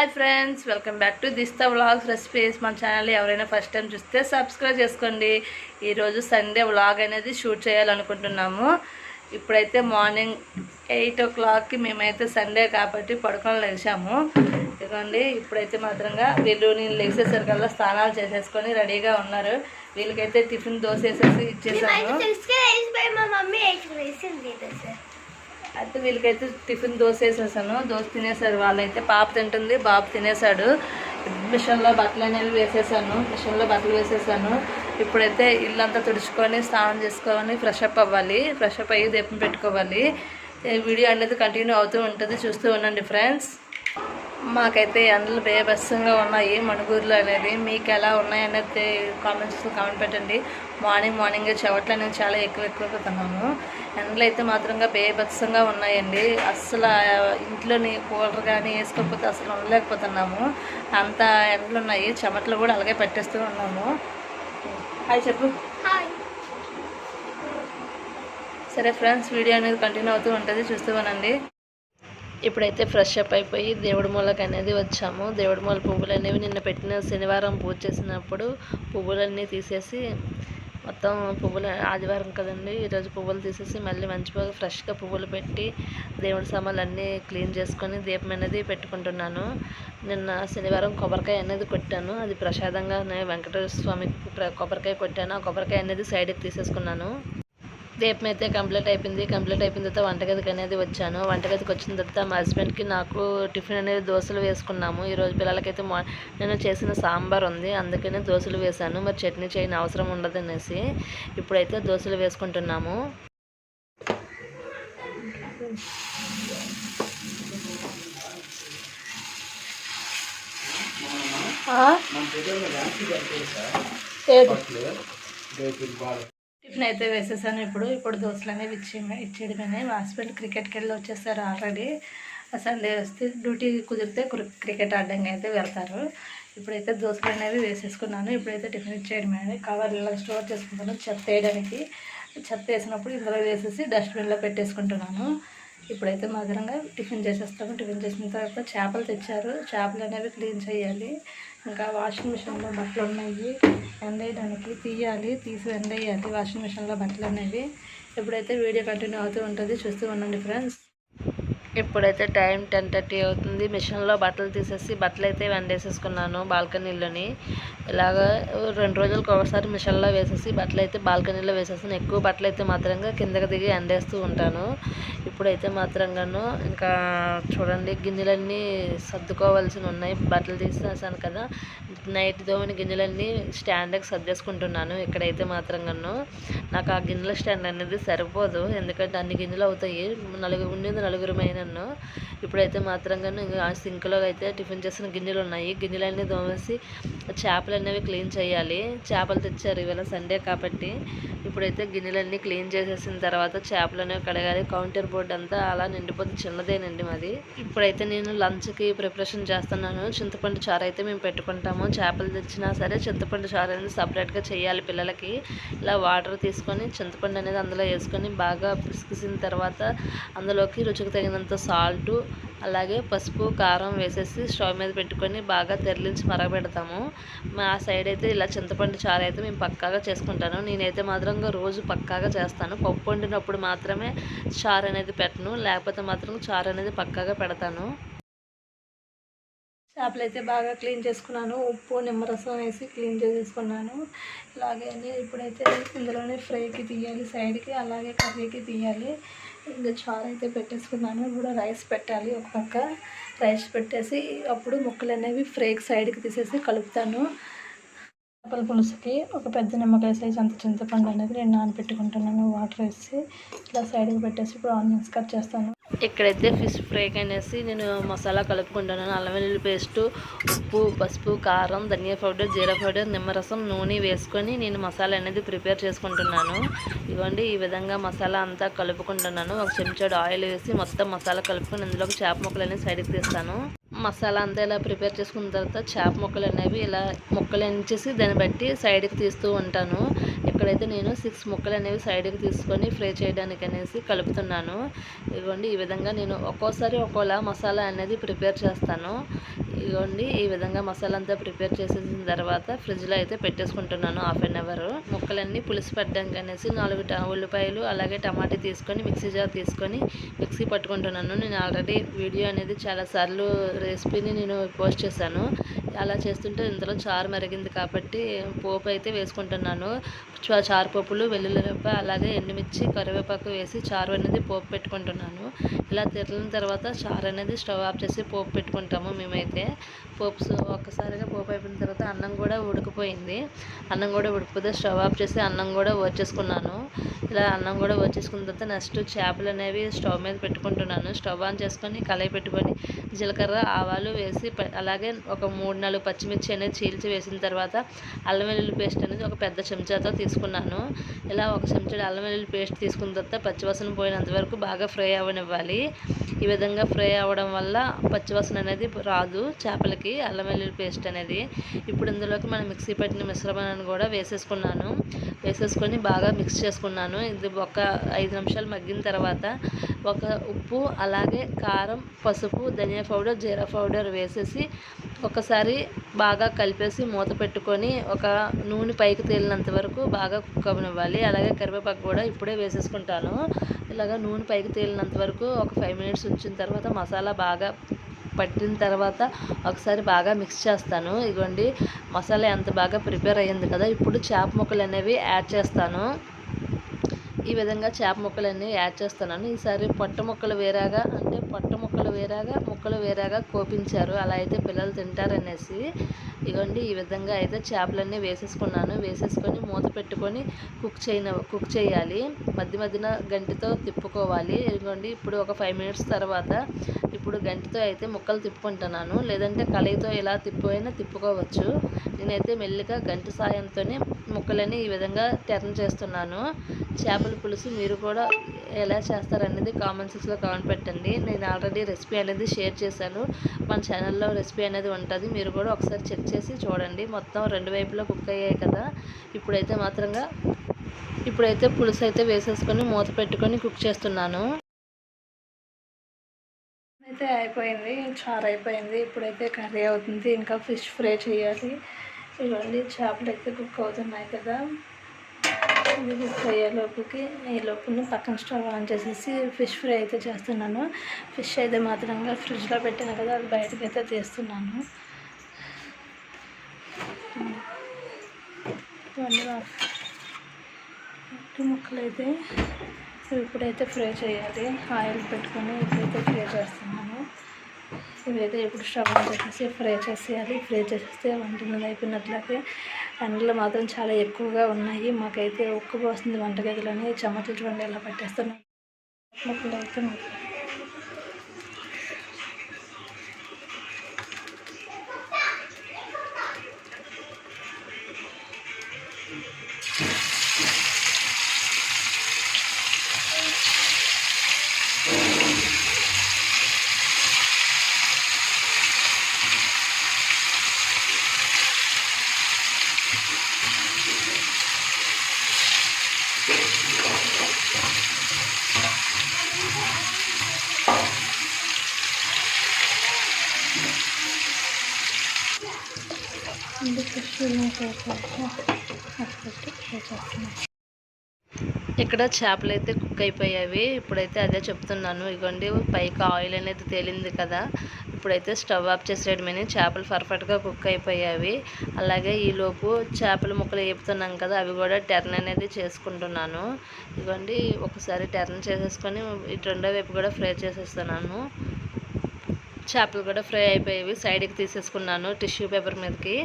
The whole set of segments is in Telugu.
Hi friends welcome back to దిస్తా vlogs recipes. మన ఛానల్ ఎవరైనా ఫస్ట్ టైం చూస్తే సబ్స్క్రైబ్ చేసుకోండి. ఈరోజు సండే వ్లాగ్ అనేది షూట్ చేయాలనుకుంటున్నాము. ఇప్పుడైతే మార్నింగ్ ఎయిట్ ఓ క్లాక్కి మేమైతే సండే కాబట్టి పడుకొని లేచాము. ఇదిగోండి ఇప్పుడైతే మాత్రంగా వీళ్ళు నేను లేచేసరికల్లా స్నానాలు చేసేసుకొని రెడీగా ఉన్నారు. వీళ్ళకైతే టిఫిన్ దోశ వేసేసి ఇచ్చేసాను మా మమ్మీ వేసింది సార్ అయితే వీళ్ళకైతే టిఫిన్ దోశ వేసేసాను. దోశ తినేసారు. వాళ్ళైతే పాప తింటుంది. బాబు తినేసాడు. మిషన్లో బట్టలు అనేవి వేసేసాను. మిషన్లో బట్టలు వేసేసాను. ఇప్పుడైతే ఇల్లంతా తుడుచుకొని స్నానం చేసుకొని ఫ్రెష్ అప్ అవ్వాలి. ఫ్రెష్ అప్ అయ్యి దీపం పెట్టుకోవాలి. వీడియో అనేది కంటిన్యూ అవుతూ ఉంటుంది. చూస్తూ ఉండండి ఫ్రెండ్స్ మాకైతే ఎండలు బేబస్సంగా ఉన్నాయి మణుగూరులో అనేది మీకు ఎలా ఉన్నాయి అనేది కామెంట్స్లో కామెంట్ పెట్టండి. మార్నింగ్ మార్నింగ్ చెవట్లు అనేది చాలా ఎక్కువ ఎక్కువైపోతున్నాము ఎండలు అయితే మాత్రంగా బేబత్సంగా ఉన్నాయండి. అస్సలు ఇంట్లోని కూలర్ కానీ వేసుకోకపోతే అసలు ఉండలేకపోతున్నాము. అంత ఎండలు ఉన్నాయి. చెమటలు కూడా అలాగే పెట్టేస్తూ ఉన్నాము. హాయ్ చెప్పు. సరే ఫ్రెండ్స్ వీడియో అనేది కంటిన్యూ అవుతూ ఉంటుంది. చూస్తూ ఉండండి. ఇప్పుడైతే ఫ్రెష్ అప్ అయిపోయి దేవుడి మూలకి అనేది వచ్చాము. దేవుడి మూల పువ్వులు అనేవి నిన్న పెట్టిన శనివారం పూజ చేసినప్పుడు పువ్వులన్నీ తీసేసి మొత్తం పువ్వులు ఆదివారం కదండి ఈరోజు పువ్వులు తీసేసి మళ్ళీ మంచిగా ఫ్రెష్గా పువ్వులు పెట్టి దేవుడి సామాన్లు అన్నీ క్లీన్ చేసుకొని దీపం అనేది పెట్టుకుంటున్నాను. నిన్న శనివారం కొబ్బరికాయ అనేది కొట్టాను. అది ప్రసాదంగా నేను వెంకటేశ్వర స్వామికి కొబ్బరికాయ కొట్టాను. ఆ కొబ్బరికాయ అనేది సైడ్కి తీసేసుకున్నాను. దీపం అయితే కంప్లీట్ అయిపోయింది కంప్లీట్ అయిపోయిన తర్వాత వంటగదికి అనేది వచ్చాను. వంటగదికి వచ్చిన తర్వాత మా హస్బెండ్కి నాకు టిఫిన్ అనేది దోశలు వేసుకున్నాము. ఈరోజు పిల్లలకైతే మా నేను చేసిన సాంబార్ ఉంది అందుకనే దోశలు వేశాను. మరి చట్నీ చేయని అవసరం ఉండదు అనేసి ఇప్పుడైతే దోశలు వేసుకుంటున్నాము. టిఫిన్ అయితే వేసేసాను ఇప్పుడు. ఇప్పుడు దోశలు అనేవి ఇచ్చే ఇచ్చేయడమే మా హస్బెండ్ క్రికెట్కి వెళ్ళి వచ్చేసారు ఆల్రెడీ. సండే వస్తే డ్యూటీ కుదిరితే క్రికెట్ ఆడడానికి అయితే వెళ్తారు. ఇప్పుడైతే దోశలు అనేవి వేసేసుకున్నాను. ఇప్పుడైతే టిఫిన్ ఇచ్చేయడమే కవర్ ఇలా స్టోర్ చేసుకుంటాను చెత్త వేయడానికి. చెత్త వేసినప్పుడు ఇందులో వేసేసి డస్ట్బిన్లో పెట్టేసుకుంటున్నాను. ఇప్పుడైతే మధురంగా టిఫిన్ చేసేస్తాము. టిఫిన్ చేసిన తర్వాత చేపలు తెచ్చారు. చేపలు అనేవి క్లీన్ చేయాలి. ఇంకా వాషింగ్ మిషన్లో బట్టలు ఉన్నాయి. ఎండేయడానికి తీయాలి. తీసి ఎండేయాలి. వాషింగ్ మిషన్లో బట్టలు అనేవి. ఇప్పుడైతే వీడియో కంటిన్యూ అవుతూ ఉంటుంది చూస్తూ ఉండండి ఫ్రెండ్స్. ఇప్పుడైతే టైం టెన్ థర్టీ అవుతుంది. మిషన్లో బట్టలు తీసేసి బట్టలు అయితే వెండేసేసుకున్నాను బాల్కనీలోని. ఇలాగ రెండు రోజులకు ఒకసారి మిషన్లో వేసేసి బట్టలు అయితే బాల్కనీలో వేసేసాను ఎక్కువ బట్టలు అయితే మాత్రంగా కిందకి దిగి ఎండేస్తూ ఉంటాను. ఇప్పుడైతే మాత్రంగాను ఇంకా చూడండి గిన్నెలన్నీ సర్దుకోవాల్సి ఉన్నాయి. బట్టలు తీసేసాను కదా. నైట్ దోమిన గిన్నెలన్నీ స్టాండ్కి సర్దేసుకుంటున్నాను ఇక్కడైతే మాత్రంగాను. నాకు ఆ గిన్నెల స్టాండ్ అనేది సరిపోదు. ఎందుకంటే అన్ని గిన్నెలు అవుతాయి. నలుగురు ఉండేది నలుగురమైనను ఇప్పుడైతే మాత్రంగాను ఇంకా సింక్లో అయితే టిఫిన్ చేసిన గిన్నెలు ఉన్నాయి గిన్నెలన్నీ దోమేసి చేపలు అనేవి క్లీన్ చేయాలి. చేపలు తెచ్చారు ఇవాళ సండే కాబట్టి. ఇప్పుడైతే గిన్నెలన్నీ క్లీన్ చేసేసిన తర్వాత చేపలు అనేవి కడగాలి. కౌంటర్ బోర్డ్ అంతా అలా నిండిపోతే చిన్నదేనండి మాది. ఇప్పుడైతే నేను లంచ్కి ప్రిపరేషన్ చేస్తున్నాను. చింతపండు చారు అయితే మేము పెట్టుకుంటాము. చేపలు తెచ్చినా సరే చింతపండు చారు అనేది సపరేట్గా చేయాలి పిల్లలకి. ఇలా వాటర్ తీసుకొని చింతపండు అనేది అందులో వేసుకొని బాగా పిసికిసిన తర్వాత అందులోకి రుచికి తగినంత సాల్టు అలాగే పసుపు కారం వేసేసి స్టవ్ మీద పెట్టుకొని బాగా తెరలించి మరగబెడతాము. మా సైడ్ అయితే ఇలా చింతపండు చారు అయితే మేము పక్కాగా చేసుకుంటాను. నేనైతే మాత్రంగా రోజు పక్కాగా చేస్తాను. పప్పు వండినప్పుడు మాత్రమే చారు అనేది పెట్టను. లేకపోతే మాత్రం చారు అనేది పక్కాగా పెడతాను. చేపలు అయితే బాగా క్లీన్ చేసుకున్నాను. ఉప్పు నిమ్మరసం వేసి క్లీన్ చేసేసుకున్నాను అలాగే ఇప్పుడైతే ఇందులోనే ఫ్రైకి తీయాలి సైడ్కి అలాగే కర్రీకి తీయాలి. ఇంకా చారు అయితే పెట్టేసుకున్నాను. ఇప్పుడు రైస్ పెట్టాలి ఒక పక్క. రైస్ పెట్టేసి అప్పుడు ముక్కలు అనేవి ఫ్రేక్ సైడ్కి తీసేసి కలుపుతాను. చేపల పులుసుకి ఒక పెద్ద నిమ్మకాయ సైజ్ అంత చింతపండు అనేది నేను నానబెట్టుకుంటున్నాను వాటర్ వేసి ఇలా సైడ్కి పెట్టేసి ఇప్పుడు ఆనియన్స్ కట్ చేస్తాను. ఇక్కడైతే ఫిష్ ఫ్రైకి అనేసి నేను మసాలా కలుపుకుంటున్నాను అల్లం వెల్లుల్లి పేస్ట్ ఉప్పు పసుపు కారం ధనియా పౌడర్ జీరా పౌడర్ నిమ్మరసం నూనె వేసుకొని నేను మసాలా అనేది ప్రిపేర్ చేసుకుంటున్నాను. ఇవ్వండి ఈ విధంగా మసాలా అంతా కలుపుకుంటున్నాను. ఒక చెంచాడు ఆయిల్ వేసి మొత్తం మసాలా కలుపుకొని అందులో చేప ముక్కలు అనేవి సైడ్కి తీస్తాను. మసాలా అంతా ఇలా ప్రిపేర్ చేసుకున్న తర్వాత చేప ముక్కలు అనేవి ఇలా ముక్కలు ఎంచేసి దాన్ని బట్టి సైడ్కి తీస్తూ ఉంటాను. ఇక్కడైతే నేను సిక్స్ ముక్కలు అనేవి సైడ్కి తీసుకొని ఫ్రై చేయడానికి అనేసి కలుపుతున్నాను. ఇదిగోండి ఈ విధంగా నేను ఒక్కోసారి ఒక్కోలా మసాలా అనేది ప్రిపేర్ చేస్తాను. ఇదిగోండి ఈ విధంగా మసాలా అంతా ప్రిపేర్ చేసేసిన తర్వాత ఫ్రిడ్జ్లో అయితే పెట్టేసుకుంటున్నాను హాఫ్ అన్ అవర్ ముక్కలన్నీ పులుసు పడ్డానికి అనేసి నాలుగు ఉల్లిపాయలు అలాగే టమాటా తీసుకొని మిక్సీ జార్ తీసుకొని మిక్సీ పట్టుకుంటున్నాను. నేను ఆల్రెడీ వీడియో అనేది చాలాసార్లు రెసిపీని నేను పోస్ట్ చేశాను. అలా చేస్తుంటే ఇందులో చారు మరిగింది కాబట్టి పోపు అయితే వేసుకుంటున్నాను. చారు పప్పులు వెల్లుల్లి అలాగే ఎండుమిర్చి కరివేపాకు వేసి చారు అనేది పోపు పెట్టుకుంటున్నాను. ఇలా తిరిగిన తర్వాత చారు అనేది స్టవ్ ఆఫ్ చేసి పోపు పెట్టుకుంటాము మేమైతే. పోప్స్ ఒక్కసారిగా పోపు అయిపోయిన తర్వాత అన్నం కూడా ఉడికిపోయింది. అన్నం కూడా ఉడికిపోతే స్టవ్ ఆఫ్ చేసి అన్నం కూడా వచ్చేసుకున్నాను. ఇలా అన్నం కూడా వచ్చేసుకున్న తర్వాత నెక్స్ట్ చేపలు అనేవి స్టవ్ మీద పెట్టుకుంటున్నాను. స్టవ్ ఆన్ చేసుకొని కళాయి పెట్టుకొని జీలకర్ర ఆవాలు వేసి అలాగే ఒక మూడు నాలుగు పచ్చిమిర్చి అనేది చీల్చి వేసిన తర్వాత అల్లం వెల్లుల్లి పేస్ట్ అనేది ఒక పెద్ద చెంచాతో తీసుకున్నాను. ఇలా ఒక చెంచాడు అల్లం వెల్లుల్లి పేస్ట్ తీసుకున్న తర్వాత పచ్చివాసన పోయినంత వరకు బాగా ఫ్రై అవ్వనివ్వాలి. ఈ విధంగా ఫ్రై అవ్వడం వల్ల పచ్చివాసన అనేది రాదు. చేపలకి అల్లం వెల్లుల్లి పేస్ట్ అనేది. ఇప్పుడు ఇందులోకి మనం మిక్సీ పెట్టిన మిశ్రమాన్ని కూడా వేసేసుకున్నాను. వేసేసుకొని బాగా మిక్స్ చేసుకున్నాను. ఇది ఒక ఐదు నిమిషాలు మగ్గిన తర్వాత ఒక ఉప్పు అలాగే కారం పసుపు ధనియా పౌడర్ జీరా పౌడర్ వేసేసి ఒకసారి బాగా కలిపేసి మూత పెట్టుకొని ఒక నూనె పైకి తేలినంత వరకు బాగా కుక్ అవ్వనివ్వాలి అలాగే కరివేపాకు కూడా ఇప్పుడే వేసేసుకుంటాను. ఇలాగ నూనె పైకి తేలినంత వరకు ఒక ఫైవ్ మినిట్స్ ఉంచిన తర్వాత మసాలా బాగా పట్టిన తర్వాత ఒకసారి బాగా మిక్స్ చేస్తాను. ఇదిగోండి మసాలా ఎంత బాగా ప్రిపేర్ అయ్యింది కదా ఇప్పుడు చేప ముక్కలు అనేవి యాడ్ చేస్తాను. ఈ విధంగా చేప ముక్కలన్నీ యాడ్ చేస్తున్నాను. ఈసారి పొట్ట ముక్కలు వేరేగా అంటే పొట్ట ముక్కలు వేరేగా ముక్కలు వేరేగా కోపించారు. అలా అయితే పిల్లలు తింటారనేసి. ఇగోండి ఈ విధంగా అయితే చేపలన్నీ వేసేసుకున్నాను. వేసేసుకొని మూత పెట్టుకొని కుక్ చేయన కుక్ చేయాలి. మధ్య మధ్యన గంటితో తిప్పుకోవాలి. ఇదిగోండి ఇప్పుడు ఒక ఫైవ్ మినిట్స్ తర్వాత ఇప్పుడు గంటితో అయితే ముక్కలు తిప్పుకుంటున్నాను. లేదంటే కలయితో ఇలా తిప్పిపోయినా తిప్పుకోవచ్చు. నేనైతే మెల్లిగా గంటి సాయంతోనే ముక్కలని ఈ విధంగా తెరం చేస్తున్నాను. చేపల పులుసు మీరు కూడా ఎలా చేస్తారనేది కామెంట్ సెక్షన్లో కామెంట్ పెట్టండి. నేను ఆల్రెడీ రెసిపీ అనేది షేర్ చేశాను. మన ఛానల్లో రెసిపీ అనేది ఉంటుంది. మీరు కూడా ఒకసారి చెక్ చేసి చూడండి. మొత్తం రెండు వైపులా కుక్ అయ్యాయి కదా. ఇప్పుడైతే మాత్రంగా ఇప్పుడైతే పులుసు అయితే వేసేసుకొని మూత పెట్టుకొని కుక్ చేస్తున్నాను. అయితే అయిపోయింది. చారు అయిపోయింది. ఇప్పుడైతే కర్రీ అవుతుంది. ఇంకా ఫిష్ ఫ్రై చేయాలి. ఇవన్నీ చేపలు అయితే కుక్ అవుతున్నాయి కదా. ఇది కుక్ అయ్యే లోపుకి ఈ లోపుని పక్కన స్టవ్ ఆన్ చేసేసి ఫిష్ ఫ్రై అయితే చేస్తున్నాను. ఫిష్ అయితే మాత్రంగా ఫ్రిడ్జ్లో పెట్టాను కదా అది బయటకు అయితే తీస్తున్నాను. ఇవన్నీ ముక్కలు అయితే ఇప్పుడైతే ఫ్రై చేయాలి. ఆయిల్ పెట్టుకొని ఇప్పుడైతే ఫ్రై చేస్తున్నాను. ఇవైతే ఇప్పుడు స్టవ్ ఆన్ చేసేసి ఫ్రై చేసేయాలి. ఫ్రై చేసేస్తే వంట నూనె అయిపోయినట్లయితే ఎండలు మాత్రం చాలా ఎక్కువగా ఉన్నాయి. మాకైతే ఉక్కు పోస్తుంది వంటగదిలోని. చెమటలు చూడండి ఎలా పట్టేస్తున్నాయి. అయితే మాకు ఇక్కడ చేపలు అయితే కుక్ అయిపోయావి ఇప్పుడైతే అదే చెప్తున్నాను. ఇగోండి పైకి ఆయిల్ అనేది తేలింది కదా. ఇప్పుడైతే స్టవ్ ఆఫ్ చేసేయడమని చేపలు పర్ఫెక్ట్గా కుక్ అయిపోయావి అలాగే ఈలోపు చేపల ముక్కలు వేపుతున్నాం కదా అవి కూడా టర్న్ అనేది చేసుకుంటున్నాను. ఇదిగోండి ఒకసారి టర్న్ చేసేసుకొని ఇటు రెండో వైపు కూడా ఫ్రై చేసేస్తున్నాను. చేపలు కూడా ఫ్రై అయిపోయేవి. సైడ్కి తీసేసుకున్నాను టిష్యూ పేపర్ మీదకి.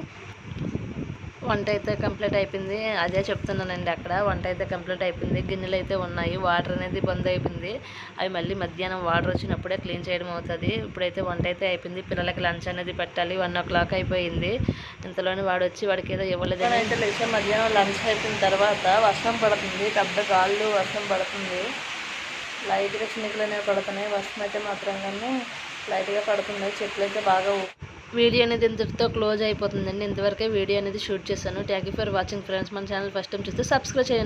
వంట అయితే కంప్లీట్ అయిపోయింది. అదే చెప్తున్నానండి అక్కడ. వంట అయితే కంప్లీట్ అయిపోయింది. గిన్నెలు అయితే ఉన్నాయి. వాటర్ అనేది బంద్ అయిపోయింది. అవి మళ్ళీ మధ్యాహ్నం వాటర్ వచ్చినప్పుడే క్లీన్ చేయడం అవుతుంది. ఇప్పుడైతే వంట అయితే అయిపోయింది. పిల్లలకి లంచ్ అనేది పెట్టాలి. వన్ ఓ క్లాక్ అయిపోయింది. ఇంతలోనే వాడు వచ్చి వాడికి ఏదో ఇవ్వలేదు. అయితే లేచా మధ్యాహ్నం లంచ్ అయిపోయిన తర్వాత వర్షం పడుతుంది. పెద్ద గాళ్ళు వర్షం పడుతుంది. లైట్గా చినుకులు అనేవి పడుతున్నాయి. వర్షం అయితే మాత్రం కానీ లైట్గా పడుతున్నాయి చెట్లు అయితే బాగా వీడియో అనేది ఇంతటితో క్లోజ్ అయిపోతుందండి. ఇంతవరకే వీడియో అనేది షూట్ చేశాను. Thank you for watching friends మన ఛానల్ ఫస్ట్ టైం చూస్తే సబ్స్క్రైబ్ చేయండి.